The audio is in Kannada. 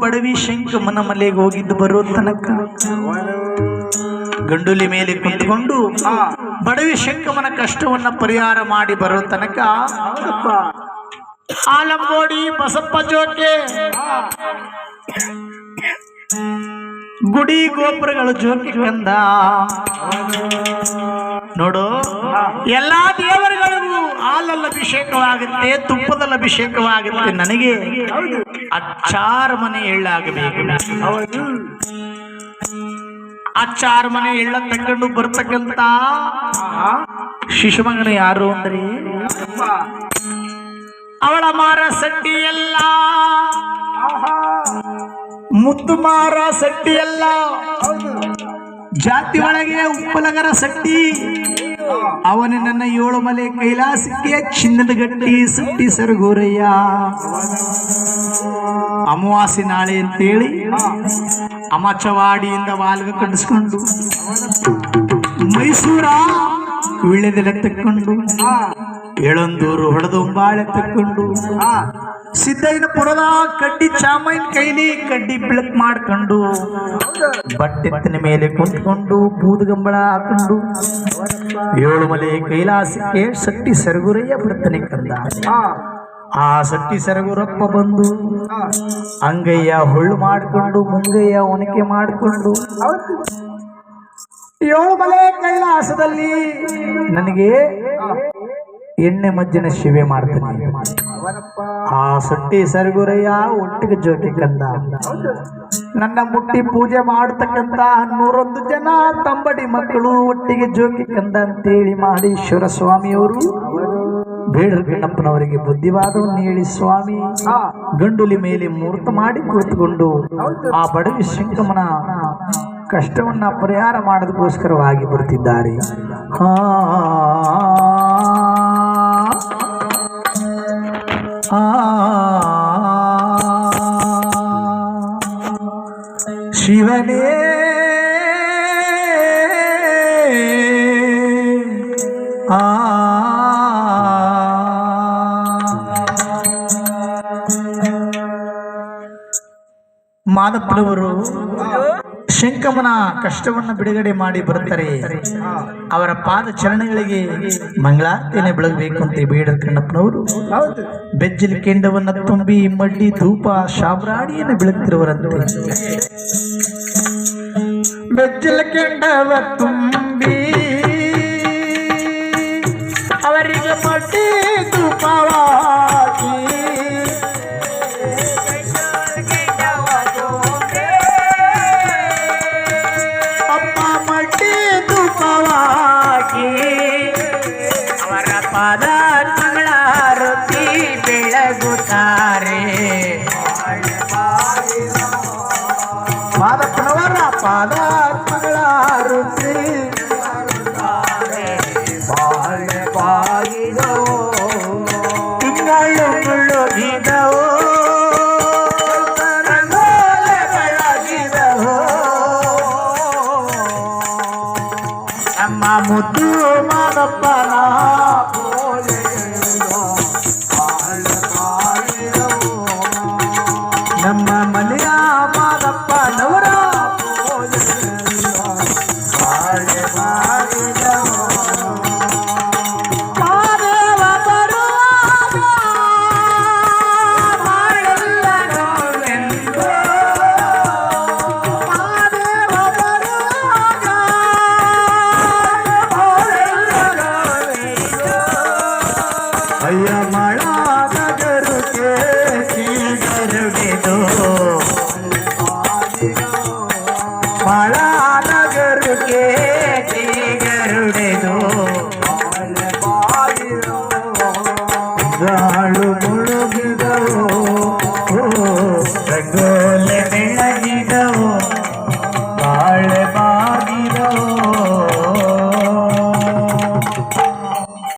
ಬಡವಿ ಶಂಕಮನ ಮಲೆಗೆ ಹೋಗಿದ್ದು ಬರೋ ತನಕ. ಗಂಡುಲಿ ಮೇಲೆ ಕುಂತ್ಕೊಂಡು ಬಡವಿ ಶಂಕಮನ ಕಷ್ಟವನ್ನ ಪರಿಹಾರ ಮಾಡಿ ಬರೋ ತನಕ. ಆಲಂಬೋಡಿ ಬಸಪ್ಪ ಜೋಕೆ. ಗುಡಿ ಗೋಪುರಗಳು ಜೋಕೆ ಕಂದ. ನೋಡು, ಎಲ್ಲಾ ದೇವರುಗಳಿಗೂ ಹಾಲಲ್ಲ ಅಭಿಷೇಕವಾಗುತ್ತೆ ತುಪ್ಪದಲ್ಲಿ ಅಭಿಷೇಕವಾಗುತ್ತೆ ನನಗೆ ಅಚ್ಚಾರ ಮನೆ ಎಳ್ಳಾಗಬೇಕು. ಅಚ್ಚಾರ ಮನೆ ಎಳ್ಳ ತಗೊಂಡು ಬರ್ತಕ್ಕಂತ ಶಿಶುಮಗನ ಯಾರು ಅಂದ್ರೆ? ಅವಳ ಮಾರ ಸಟ್ಟಿ ಎಲ್ಲ ಮುತ್ತು ಮಾರ ಸಟ್ಟಿ ಎಲ್ಲ ಜಾತಿ ಒಳಗೆ ಉಪ್ಪಲಗರ ಸಟ್ಟಿ. ಅವನ ನನ್ನ ಏಳು ಮಲೆ ಕೈಲಾಸಕ್ಕೆ ಚಿನ್ನದ ಗಟ್ಟಿ ಸುಟ್ಟಿ ಸರಗೋರಯ್ಯ. ಅಮಾವಾಸ್ಯ ನಾಳೆ ಅಂತೇಳಿ ಅಮಚವಾಡಿಯಿಂದ ವಾಲ್ಗ ಕಂಡಿಸ್ಕೊಂಡು ಮೈಸೂರ ವಿಳೆದೆಲೆ ತಕ್ಕೊಂಡು ಎಳಂದೂರು ಹೊಡೆದೊಂಬಾಳೆ ತಕ್ಕೊಂಡು ಸಿದ್ದಯ್ಯನಪುರದ ಕಡ್ಡಿ ಚಾಮೈನ್ ಕೈಲಿ ಕಡ್ಡಿ ಬಿಳಕ್ ಮಾಡ್ಕೊಂಡು ಬಟ್ಟೆತ್ತಿನ ಮೇಲೆ ಕುಂತ್ಕೊಂಡು ಬೂದುಗಂಬಳ ಹಾಕೊಂಡು ಏಳು ಮಲೆ ಕೈಲಾಸಕ್ಕೆ ಶಕ್ತಿ ಸರಗುರಯ್ಯ ಬರ್ತನೆ ಕಂದ. ಆ ಶಕ್ತಿ ಸರಗುರಪ್ಪ ಬಂದು ಅಂಗಯ್ಯ ಹುಳ್ಳು ಮಾಡಿಕೊಂಡು ಮುಂಗಯ್ಯ ಒನಕೆ ಮಾಡಿಕೊಂಡು, ಏಳು ಮಲೆ ಕೈಲಾಸದಲ್ಲಿ ನನಗೆ ಎಣ್ಣೆ ಮಜ್ಜಿನ ಶಿವೆ ಮಾಡ್ತೀನಿ. ಆ ಸೊಟ್ಟಿ ಸರಿಗುರಯ್ಯ ಒಟ್ಟಿಗೆ ಜೋಕಿ ಕಂದ. ನನ್ನ ಮುಟ್ಟಿ ಪೂಜೆ ಮಾಡತಕ್ಕಂತ ನೂರೊಂದು ಜನ ತಂಬಡಿ ಮಕ್ಕಳು ಒಟ್ಟಿಗೆ ಜೋಕಿ ಕಂದ ಅಂತೇಳಿ ಮಹದೇಶ್ವರ ಸ್ವಾಮಿಯವರು. ಬೇಡರ ಗಣ್ಣಪ್ಪನವರಿಗೆ ಬುದ್ಧಿವಾದವನ್ನು ಹೇಳಿ ಸ್ವಾಮಿ. ಗಂಡುಲಿ ಮೇಲೆ ಮೂರ್ತ ಮಾಡಿ ಕುಳಿತುಕೊಂಡು ಆ ಬಡವಿ ಶಂಕಮನ ಕಷ್ಟವನ್ನ ಪರಿಹಾರ ಮಾಡೋದಕ್ಕೋಸ್ಕರವಾಗಿ ಬರ್ತಿದ್ದಾರೆ. ಹಾ. ಆ ಶಿವನೇ ಆ ಮಾದಪ್ಪನವರು ಶಂಕಮನ ಕಷ್ಟವನ್ನು ಬಿಡುಗಡೆ ಮಾಡಿ ಬರುತ್ತಾರೆ. ಅವರ ಪಾದ ಚರಣಗಳಿಗೆ ಮಂಗಳಾರತಿಯನ್ನು ಬೆಳಗಬೇಕು ಅಂತ ಬೇಡ ಕಣ್ಣಪ್ಪನವರು. ಬೆಜ್ಜಲ ಕೆಂಡವನ್ನು ತುಂಬಿ ಮಡ್ಡಿ ಧೂಪ ಶಾಬ್ರಾಡಿಯನ್ನು ಬೆಳಗ್ತಿರುವರಂತೆ. ಬೆಜ್ಜಲ ಕೆಂಡವ ತುಂಬಿ ಅವರಿಗೆ ಮಡ್ಡಿ ಧೂಪವಾಗಿ ಬೆಳಗುತ್ತಾರೆ ಪಾದಪ್ಪನವರ ಪಾದ ಮಂಗಳಾರತಿ ತಿಂಗಳು ಮುಳುಗಿದವು ರಂಗೋಲೆ ಬೆಳಗಿದವು ನಮ್ಮ ಮುದ್ದು ಮಾದಪ್ಪನ